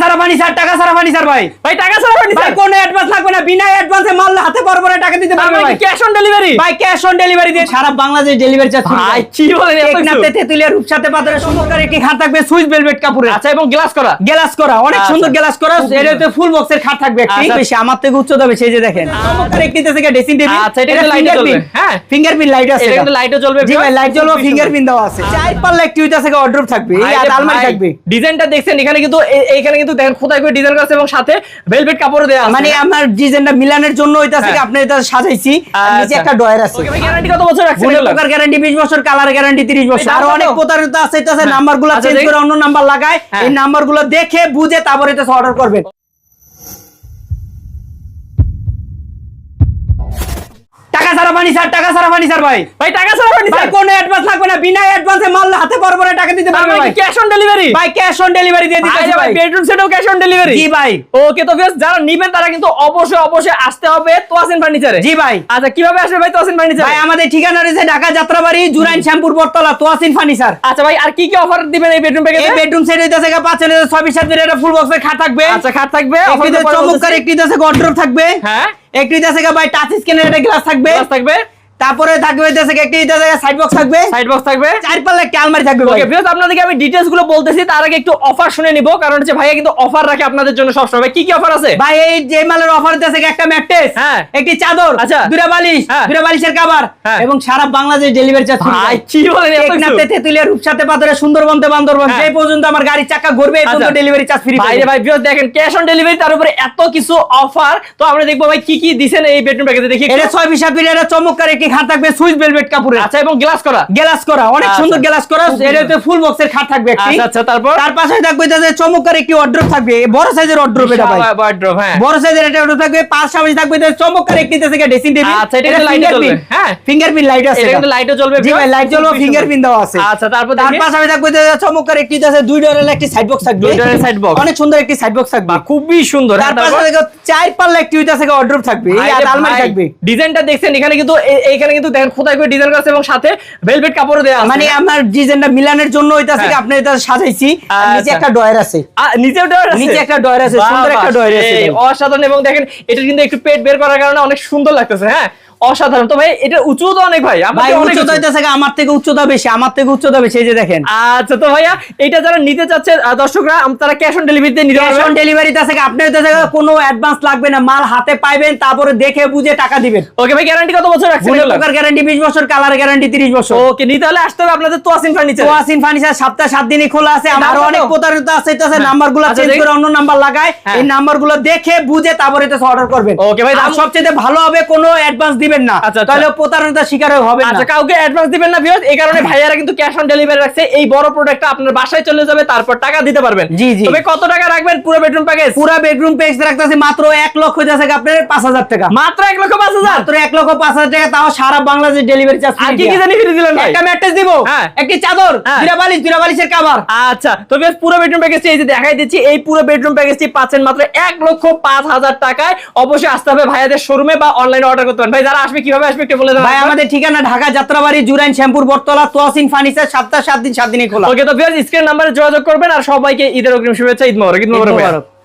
সারা furniture টাকা সারা furniture ভাই। ভাই টাকা ছাড়া ভাই ফার্নিচার কোনো অ্যাডভান্স লাগবে না বিনা অ্যাডভান্সে মাল হাতে পর পরে টাকা দিতে পারবে ভাই। ক্যাশ অন ডেলিভারি ভাই ক্যাশ অন ডেলিভারি দিয়ে সারা বাংলাদেশ ডেলিভারি চার্জ ভাই কি বলেন এত কিছু? তেতুলিয়া রূপসাতে পাথরে চমৎকার একটি খাট থাকবে সুইস ভেলভেট কাপড়ের আচ্ছা এবং গ্লাস করা? গ্লাস করা অনেক আচ্ছা। সুন্দর গ্লাস করা। এর হতে ফুল বক্সের খাট থাকবে একটি। আচ্ছা। বেশি আমার থেকে উচ্চতা বেশি এই যে দেখেন। চমৎকার একটি থেকে ড্রেসিং টেবিল আচ্ছা, এটা কিন্তু জ্বলবে, হ্যাঁ। ফিঙ্গারপ্রিন্ট লাইট আছে এটা কিন্তু লাইটও জ্বলবে জি ভাই লাইট জ্বলবে ফিঙ্গারপ্রিন্ট দেওয়া আছে। চার পাল্লা একটি হইতাছে অর্ডার থাকবে। এই আর আলমারি থাকবে। ডিজাইনটা দেখছেন এখানে কিন্তু এ- এইখানে কিন্তু দেখেন খোদাই করে ডিজাইন করা এবং সাথে ভেলভেট কাপড়ও দেওয়া আছে। মানে আমার ডিজাইনটা মিলানের জন্য হইতাছে হ্যাঁ। আপনি এটা সাজাইছি। নিচে আচ্ছা। একটা ডয়ার আছে। ওকে গ্যারান্টি কত বছর রাখছেন? এগুলো? গ্যারান্টি 20 বছর কালার গ্যারান্টি 30 বছর। আর অনেক প্রতারিত আছে এটাছে হ্যাঁ। নাম্বারগুলো আচ্ছা, চেঞ্জ করে অন্য নাম্বার লাগায়। হ্যাঁ। এই নাম্বারগুলো দেখে বুঝে তারপরে এটা অর্ডার করবেন। টাকা সারা ফার্নিচার টাকা সারা ফার্নিচার ভাই। ভাই টাকা ভাই ফার্নিচার কোনো অ্যাডভান্স লাগবে না। বিনা অ্যাডভান্সে মাল হাতে পর দিতে পারবে ভাই। ক্যাশ অন ডেলিভারি ভাই ক্যাশ অন ডেলিভারি দিয়ে দিতেছি ভাই বেডরুম সেটও ক্যাশ অন ডেলিভারি জি ভাই। ওকে তো বেশ যারা নিবেন তারা কিন্তু অবশ্যই অবশ্যই আসতে হবে তোয়াসিন ফার্নিচারে জি ভাই। আচ্ছা কীভাবে আসবে ভাই তোয়াসিন ফার্নিচার ভাই আমাদের ঠিকানা রয়েছে ঢাকা যাত্রাবাড়ি জুরাইন শ্যামপুর বটতলা তোয়াসিন ফার্নিচার আচ্ছা ভাই আর কি কি অফার দিবেন এই বেডরুম প্যাকেজে বেডরুম সেট হইতাছে গা পাঁচ হাজার ছয় বিশ হাজার এটা ফুল বক্সের খাট থাকবে। আচ্ছা খাট থাকবে পরে চমৎকার। একটিতে আছে গড্রপ থাকবে। হ্যাঁ। আছে গা ভাই টাচ স্ক্রিনের একটা গ্লাস থাকবে। গ্লাস থাকবে। তারপরে থাকবে একটিতে আছে সাইড বক্স থাকবে সাইড বক্স থাকবে চার পাল্লা একটা আলমারি থাকবে ওকে ভিউয়ার্স আপনাদেরকে আমি ডিটেইলসগুলো বলতেছি তার আগে একটু অফার শুনে নিব কারণ হচ্ছে ভাইয়া কিন্তু অফার রাখে আপনাদের জন্য সব সময় কি কি অফার আছে ভাই এই যে মালের অফার দিতেছে একটা ম্যাট্রেস হ্যাঁ। একটি চাদর আচ্ছা। দুটা বালিশ হ্যাঁ। দুটা বালিশের কভার হ্যাঁ। এবং সারা বাংলাদেশ ডেলিভারি চার্জ ভাই কি বলেন এত কিছু? তেতুলিয়া রূপসাতে পাথরে সুন্দরবনতে বান্দরবন হ্যাঁ। যে পর্যন্ত আমার গাড়ির চাকা ঘুরবে এই পর্যন্ত। ডেলিভারি চার্জ ফ্রি ভাই রে ভাই ভিউয়ার্স দেখেন ক্যাশ অন ডেলিভারি তার উপরে এত কিছু অফার তো আমরা দেখব ভাই কি কি দিছেন এই বেডরুম প্যাকেজে দেখি এটা ছয় বিশ হাত এটা চমৎকার একটি খাট থাকবে সুইস ভেলভেট কাপড়ের। আচ্ছা এবং গ্লাস করা? গ্লাস করা অনেক আচ্ছা। সুন্দর গ্লাস করা। খুব ফুল বক্সের খাট থাকবে একটি। আচ্ছা আচ্ছা তারপর? তার পাশে থাকবে যাতে চমৎকার একটি অর্ডার থাকবে। বড় সাইজের অর্ডার এটা ভাই। ওয়ার্ড্রোব হ্যাঁ। বড় সাইজের একটা অর্ডার থাকবে। পাশাপাশি থাকবে চমৎকার একটি থেকে ড্রেসিং টেবিল আচ্ছা, এটা জ্বলবে, হ্যাঁ। ফিঙ্গারপ্রিন্ট লাইট আছে এটা কিন্তু লাইটও জ্বলবে জি ভাই লাইট জ্বলবে ফিঙ্গারপ্রিন্ট দেওয়া আছে। আচ্ছা তারপর তার পাশাপাশি থাকবে চমৎকার একটি আছে দুই ডলারের একটি সাইড বক্স থাকবে। দুই ডলারের side box। অনেক সুন্দর একটি সাইড বক্স থাকবে। খুবই সুন্দর তার পাশে চার পাল্লা একটি হইতাছে অর্ডার থাকবে। এই আর আলমারি থাকবে। ডিজাইনটা দেখছেন এখানে কিন্তু এ- এইখানে কিন্তু দেখেন খোদাই করে ডিজাইন করা আছে এবং সাথে ভেলভেট কাপড়ও দেওয়া আছে। মানে আমার ডিজাইনটা মিলানের জন্য হইতাছে হ্যাঁ। আপনি এটা সাজাইছি আর নিচে আচ্ছা। একটা ডয়ার আছে। নিচেও ডয়ার আছে? নিচে একটা ডয়ার আছে, সুন্দর একটা ডয়ার আছে অসাধারণ এবং দেখেন এটা কিন্তু একটু পেট বের করার কারণে অনেক সুন্দর লাগতেছে হ্যাঁ? অসাধারণ। তো ভাই এটা উঁচু তো অনেক ভাই উচ্চতা উঁচু। হইতাছে আমার থেকে উচ্চতা বেশি আমার থেকে উচ্চতা বেশি এই যে দেখেন। আচ্ছা তো ভাইয়া এটা যারা নিতে চাচ্ছে দর্শকরা তারা ক্যাশ অন ডেলিভারিতে নিতে ক্যাশ অন আছে গা, আপনার হইতাছে কোনো অ্যাডভান্স লাগবে না মাল হাতে পাইবেন তারপরে দেখে বুঝে টাকা দিবেন। ওকে ভাই গ্যারান্টি কত বছর রাখছেন গুণে গ্যারান্টি 20 বছর কালার গ্যারান্টি 30 বছর। ওকে নিতে হলে আসতে হবে আপনাদের তোয়াসিন ফার্নিচার ওয়াসিন ফার্নিচার সপ্তাহ সাত দিনই খোলা আছে। দাম অনেক প্রতারিত আছে এটাছে। নাম্বারগুলো চেঞ্জ করে অন্য নাম্বার লাগায়। এই নাম্বারগুলো দেখে বুঝে তারপরে এটা অর্ডার করবেন। Okay, ভাই, দাম- সবচেয়ে ভালো হবে কোনো অ্যাডভান্স দিবেন না। তাহলে প্রতারণার শিকার হবে না। আচ্ছা কাউকে অ্যাডভান্স দিবেন না ভিউয়ার্স এই কারণে ভাইয়ারা কিন্তু ক্যাশ অন ডেলিভারি রাখছে। এই বড় প্রোডাক্টটা আপনার বাসায় চলে যাবে তারপর টাকা দিতে পারবেন। জি, জি। তবে কত টাকা রাখবেন? পুরো বেডরুম প্যাকেজ পুরা বেডরুম পেজ রাখতেছে মাত্র এক লক্ষ যাচ্ছে আপনার পাঁচ হাজার টাকা। মাত্র এক লক্ষ পাঁচ হাজার? মাত্র এক লক্ষ পাঁচ হাজার টাকা তাও সারা বাংলাদেশ ডেলিভারি চার্জ আর কি কি জানি ফিরে দিলেন ভাই একটা ম্যাট্রেস দিব হ্যাঁ। একটি চাদর হ্যাঁ। দুটা বালিশ দুটা বালিশের কাভার আচ্ছা তো বেশ পুরো বেডরুম প্যাকেজটি এই যে দেখাই দিচ্ছি এই পুরো বেডরুম প্যাকেজটি পাচ্ছেন মাত্র এক লক্ষ পাঁচ হাজার টাকায় অবশ্যই আসতে হবে ভাইয়াদের শোরুমে বা অনলাইনে অর্ডার করতে পারেন ভাই যারা আসবে কীভাবে আসবে একটু বলে দেন ভাই আমাদের ঠিকানা ঢাকা যাত্রাবাড়ি জুরাইন শ্যামপুর বটতলা তোয়াসিন ফার্নিচার সপ্তাহ সাত দিন সাত দিনই খোলা ওকে তো ভিউয়ার্স স্ক্রিন নাম্বারে যোগাযোগ করবেন আর সবাইকে ঈদের অগ্রিম শুভেচ্ছা ঈদ মোবারক ঈদ। মোবারক।